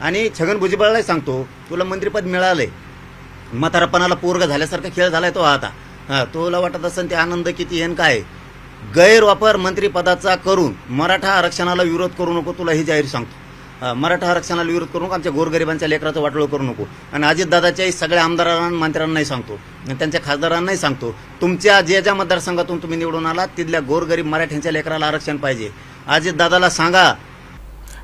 आणि छगन भुजबळलाही सांगतो तुला मंत्रिपद मिळालंय. म्हातारपणाला पोरग झाल्यासारखा खेळ झालाय तो आता. हा तुला वाटत असेल ते आनंद किती आहे काय गैरवापर मंत्रिपदाचा करून मराठा आरक्षणाला विरोध करू नको तुला हे जाहीर सांगतो. मराठा आरक्षणाला विरोध करू नको आमच्या गोरगरिबांच्या लेकराचं वाटोळं करू नको. आणि अजितदादाच्याही सगळ्या आमदारांना मंत्र्यांनाही सांगतो. आणि त्यांच्या खासदारांनाही सांगतो तुमच्या जे ज्या मतदारसंघातून तुम्ही निवडून आलात तिथल्या गोरगरीब मराठ्यांच्या लेकराला आरक्षण पाहिजे. अजितदादाला सांगा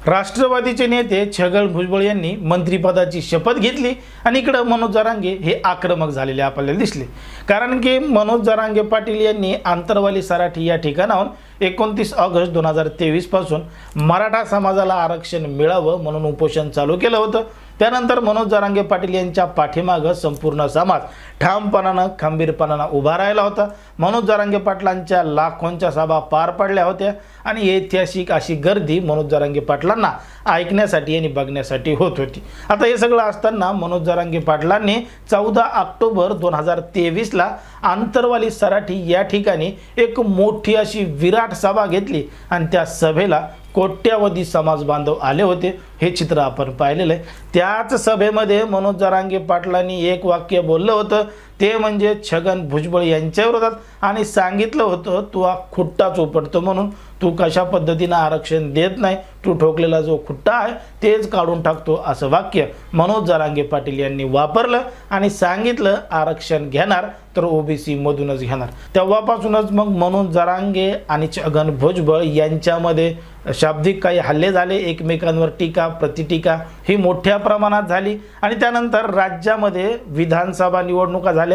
राष्ट्रवादीचे नेते छगन भुजबळ यांनी मंत्रिपदाची शपथ घेतली आणि इकडं मनोज जरांगे हे आक्रमक झालेले आपल्याला दिसले. कारण की मनोज जरांगे पाटील यांनी आंतरवाली सराठी या ठिकाणाहून एकोणतीस ऑगस्ट दोन हजार तेवीसपासून मराठा समाजाला आरक्षण मिळावं म्हणून उपोषण चालू केलं होतं. त्यानंतर मनोज जरांगे पाटील यांच्या पाठीमागं संपूर्ण समाज ठामपणानं खंबीरपणानं उभा राहिला होता. मनोज जरांगे पाटलांच्या लाखोंच्या सभा पार पडल्या होत्या आणि ऐतिहासिक अशी गर्दी मनोज जरांगे पाटलांना ऐकण्यासाठी आणि बघण्यासाठी होत होती. आता हे सगळं असताना मनोज जरांगे पाटलांनी चौदा ऑक्टोबर दोन हजार तेवीसला आंतरवाली सराठी या ठिकाणी एक मोठी अशी विराट सभा घेतली आणि त्या सभेला कोट्यावधी समाज बांधव आले होते. हे चित्र आपण पाहिलेलं आहे. त्याच सभेमध्ये मनोज जरांगे पाटलांनी एक वाक्य बोललं होतं. ते म्हणजे छगन भुजबळ यांच्या विरोधात. आणि सांगितलं होतं तू हा खुट्टाच उपटतो म्हणून. तू कशा पद्धतीनं आरक्षण देत नाही तू ठोकलेला जो खुट्टा आहे तेच काढून टाकतो असं वाक्य मनोज जरांगे पाटील यांनी वापरलं आणि सांगितलं आरक्षण घेणार तर ओबीसीमधूनच घेणार. तेव्हापासूनच मग मनोज जरांगे आणि छगन भुजबळ यांच्यामध्ये शाब्दिक काही हल्ले झाले एकमेकांवर टीका प्रतिटीका ही मोठ्या प्रमाणात झाली. आणि त्यानंतर राज्यामध्ये विधानसभा निवडणुका झाल्या.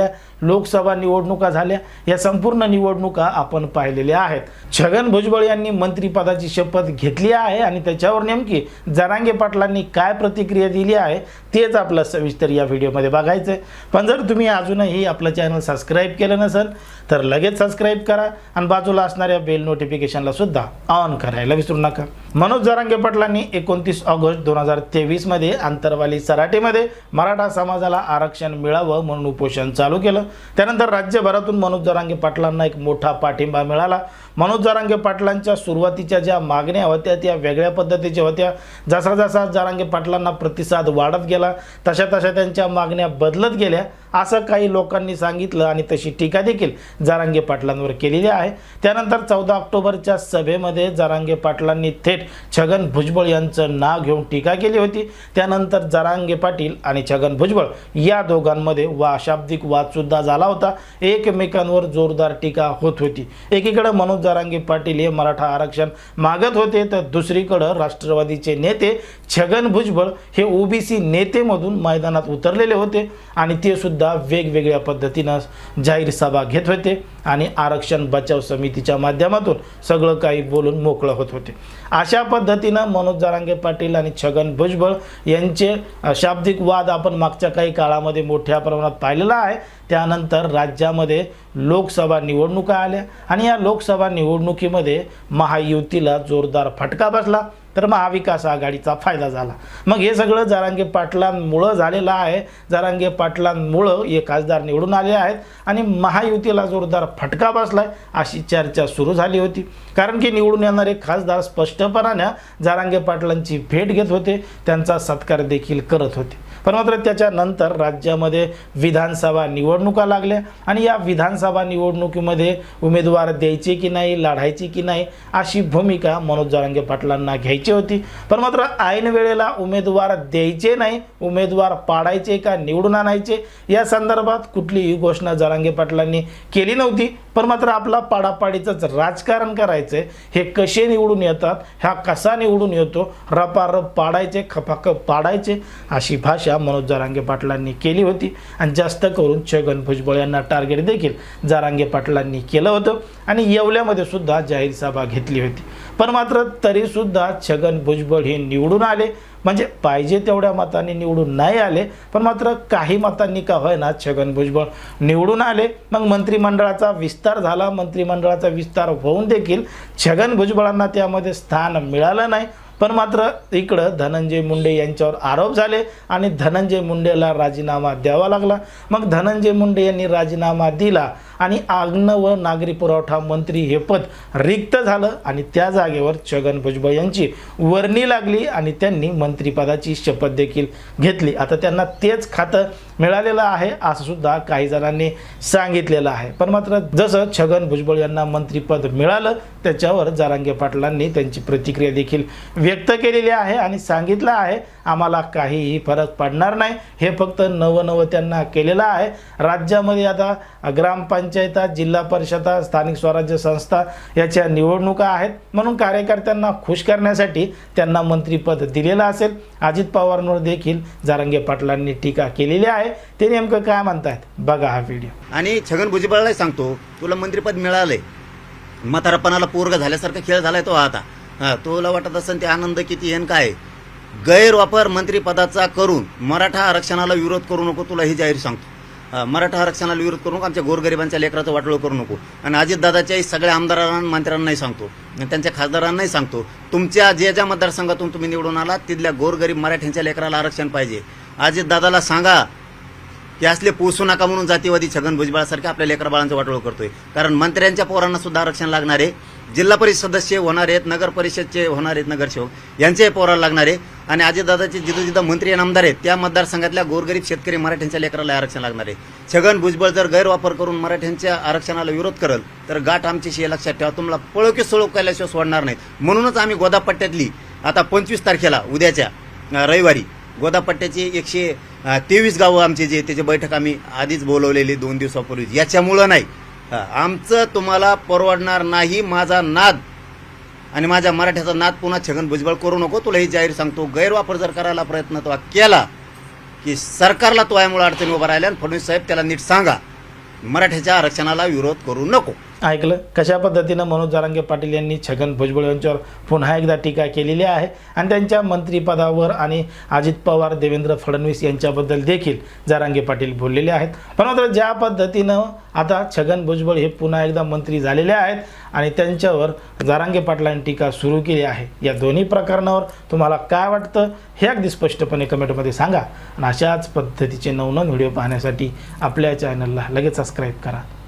लोकसभा निवडणुका झाल्या या संपूर्ण निवडणुका आपण पाहिलेल्या आहेत. छगन भुजबळ यांनी मंत्रिपदाची शपथ घेतली आहे आणि त्याच्यावर नेमकी जरांगे पाटलांनी काय प्रतिक्रिया दिली आहे तेच आपलं सविस्तर या व्हिडिओमध्ये बघायचं आहे पण जर तुम्ही अजूनही आपलं चॅनल सबस्क्राईब केलं नसेल तर लगेच सबस्क्राईब करा आणि बाजूला असणाऱ्या बेल नोटिफिकेशनला सुद्धा ऑन करायला विसरू नका. मनोज जरांगे पाटलांनी एकोणतीस ऑगस्ट दोन हजार तेवीसमध्ये आंतरवाली सराटेमध्ये मराठा समाजाला आरक्षण मिळावं म्हणून उपोषण चालू केलं. त्यानंतर राज्यभरातून मनोज जरांगे पाटलांना एक मोठा पाठिंबा मिळाला. मनोज जारांगे पाटलांच्या सुरुवातीच्या ज्या मागण्या होत्या त्या वेगळ्या पद्धतीच्या होत्या. जसा जसा जारांगे पाटलांना प्रतिसाद वाढत गेला तशा तशा त्यांच्या मागण्या बदलत गेल्या असं काही लोकांनी सांगितलं आणि तशी टीका देखील जारांगे पाटलांवर केलेली आहे. त्यानंतर चौदा ऑक्टोबरच्या सभेमध्ये जारांगे पाटलांनी थेट छगन भुजबळ यांचं नाव घेऊन टीका केली होती. त्यानंतर जारांगे पाटील आणि छगन भुजबळ या दोघांमध्ये वा शाब्दिक वादसुद्धा झाला होता. एकमेकांवर जोरदार टीका होत होती. एकीकडे मनोज जारांगे पाटील हे मराठा आरक्षण मागत होते. तर दुसरीकडं राष्ट्रवादीचे नेते छगन भुजबळ हे ओबीसी नेतेमधून मैदानात उतरलेले होते आणि ते सुद्धा वेगवेगळ्या पद्धतीनं जाहीर सभा घेत होते आणि आरक्षण बचाव समितीच्या माध्यमातून सगळं काही बोलून मोकळं होत होते. अशा पद्धतीनं मनोज जारांगे पाटील आणि छगन भुजबळ यांचे शाब्दिक वाद आपण मागच्या काही काळामध्ये मोठ्या प्रमाणात पाहिलेला आहे. त्यानंतर राज्यामध्ये लोकसभा निवडणुका आल्या आणि या लोकसभा निवडणुकीमध्ये महायुतीला जोरदार फटका बसला तर महाविकास आघाडीचा फायदा झाला. मग हे सगळं जारांगे पाटलांमुळं झालेलं आहे. जारांगे पाटलांमुळं हे खासदार निवडून आले आहेत आणि महायुतीला जोरदार फटका बसलाय अशी चर्चा सुरू झाली होती. कारण की निवडून येणारे खासदार स्पष्टपणाने जारांगे पाटलांची भेट घेत होते त्यांचा सत्कार देखील करत होते. पण मात्र त्याच्यानंतर राज्यामध्ये विधानसभा निवडणुका लागल्या आणि या विधानसभा निवडणुकीमध्ये उमेदवार द्यायचे की नाही लढायचे की नाही अशी भूमिका मनोज जरांगे पाटलांना घ्यायची होती. पण मात्र ऐन वेळेला उमेदवार द्यायचे नाही उमेदवार पाडायचे का निवडून आणायचे या संदर्भात कुठलीही घोषणा जरांगे पाटलांनी केली नव्हती. पण मात्र आपला पाडापाडीचंच राजकारण करायचं आहे हे कसे निवडून येतात ह्या कसा निवडून येतो रपारप पाडायचे खपाखप पाडायचे अशी भाषा मनोज जारांगे पाटलांनी केली होती. आणि जास्त करून छगन भुजबळ यांना टार्गेट देखील जारांगे पाटलांनी केलं होतं. आणि येवल्यामध्ये सुद्धा जाहीर सभा घेतली होती. पण मात्र तरीसुद्धा छगन भुजबळ हे निवडून आले. म्हणजे पाहिजे तेवढ्या मतांनी निवडून नाही आले पण मात्र काही मतांनी का होईना छगन भुजबळ निवडून आले. मग मंत्रिमंडळाचा विस्तार झाला. मंत्रिमंडळाचा विस्तार होऊन देखील छगन भुजबळांना त्यामध्ये स्थान मिळालं नाही. पण मात्र इकडं धनंजय मुंडे यांच्यावर आरोप झाले आणि धनंजय मुंडेला राजीनामा द्यावा लागला. मग धनंजय मुंडे यांनी राजीनामा दिला आणि अन्न व नागरी पुरवठा मंत्री हे पद रिक्त झालं आणि त्या जागेवर छगन भुजबळ यांची वर्णी लागली आणि त्यांनी मंत्रिपदाची शपथ देखील घेतली. आता त्यांना तेच खातं मिळालेलं आहे असं सुद्धा काही जणांनी सांगितलेलं आहे. पण मात्र जसं छगन भुजबळ यांना मंत्रीपद मिळालं त्याच्यावर जारांगे पाटलांनी त्यांची प्रतिक्रिया देखील व्यक्त केलेली आहे आणि सांगितलं आहे आम्हाला काहीही फरक पडणार नाही. हे फक्त नवं नवं त्यांना केलेलं आहे. राज्यामध्ये आता ग्रामपंचायता जिल्हा परिषदा स्थानिक स्वराज्य संस्था याच्या निवडणुका आहेत. म्हणून कार्यकर्त्यांना खुश करण्यासाठी त्यांना मंत्रीपद दिलेलं असेल. अजित पवारांवर देखील जारंगे पाटलांनी टीका केलेली आहे. ते नेमकं काय म्हणतात बघा हा व्हिडिओ आणि छगन भुजबळाला सांगतो तुला मंत्रिपद मिळालंय. म्हातारपणाला पोरग झाल्यासारखा खेळ झालाय तो आता. हा तुला वाटत असेल ते आनंद किती आहे काय गैरवापर मंत्रिपदाचा करून मराठा आरक्षणाला विरोध करू नको तुला हे जाहीर सांगतो. मराठा आरक्षणाला विरोध करू नको आमच्या गोरगरिबांच्या लेकराचं वाटोळ करू नको. आणि अजितदादाच्याही सगळ्या आमदारांना मंत्र्यांनाही सांगतो. आणि त्यांच्या खासदारांनाही सांगतो तुमच्या जे ज्या मतदारसंघातून तुम्ही निवडून आला तिथल्या गोरगरीब मराठ्यांच्या लेकराला आरक्षण पाहिजे. अजितदादाला सांगा की असले पोसू नका म्हणून जातीवादी छगन भुजबळासारखे आपल्या लेकरा बाळांचं वाटोळ करतोय. कारण मंत्र्यांच्या पोरांना सुद्धा आरक्षण लागणार आहे जिल्हा परिषद सदस्य होणार आहेत नगर परिषदचे होणार आहेत नगरसेवक यांचे पोराला लागणार आहे आणि अजितदादाचे जिथं जिथं मंत्री आणि आमदार आहेत त्या मतदारसंघातल्या गोरगरीब शेतकरी मराठ्यांच्या लेकराला आरक्षण लागणार. आहे छगन भुजबळ जर गैरवापर करून मराठ्यांच्या आरक्षणाला विरोध करल तर गाठ आमच्याशी लक्षात ठेवा. तुम्हाला पळो की सोळो केल्याशिवाय सोडणार नाही म्हणूनच आम्ही गोदापट्ट्यातली आता पंचवीस तारखेला उद्याच्या रविवारी गोदापट्ट्याची एकशे तेवीस गावं आमचे जे त्याची बैठक आम्ही आधीच बोलवलेली दोन दिवसापूर्वी. याच्यामुळं नाही. आमचं तुम्हाला परवडणार नाही माझा नाद. आणि माझ्या मराठ्याचा नाद पुन्हा छगन भुजबळ करू नको तुला हे जाहीर सांगतो. गैरवापर जर करायला प्रयत्न तो केला की सरकारला तो यामुळे अडचणी उभा राहिल्या आणि फडणवीस साहेब त्याला नीट सांगा. मराठ्याच्या आरक्षणाला विरोध करू नको. ऐकलं. कशा पद्धतीनं मनोज जारांगे पाटील यांनी छगन भुजबळ यांच्यावर पुन्हा एकदा टीका केलेली आहे आणि त्यांच्या मंत्रिपदावर आणि अजित पवार देवेंद्र फडणवीस यांच्याबद्दल देखील जारांगे पाटील बोललेले आहेत. पण मात्र ज्या पद्धतीनं आता छगन भुजबळ हे पुन्हा एकदा मंत्री झालेले आहेत आणि त्यांच्यावर जारांगे पाटलांनी टीका सुरू केली आहे या दोन्ही प्रकरणावर तुम्हाला काय वाटतं हे अगदी स्पष्टपणे कमेंटमध्ये सांगा. आणि अशाच पद्धतीचे नवनवीन व्हिडिओ पाहण्यासाठी आपल्या चॅनलला लगेच सबस्क्राईब करा.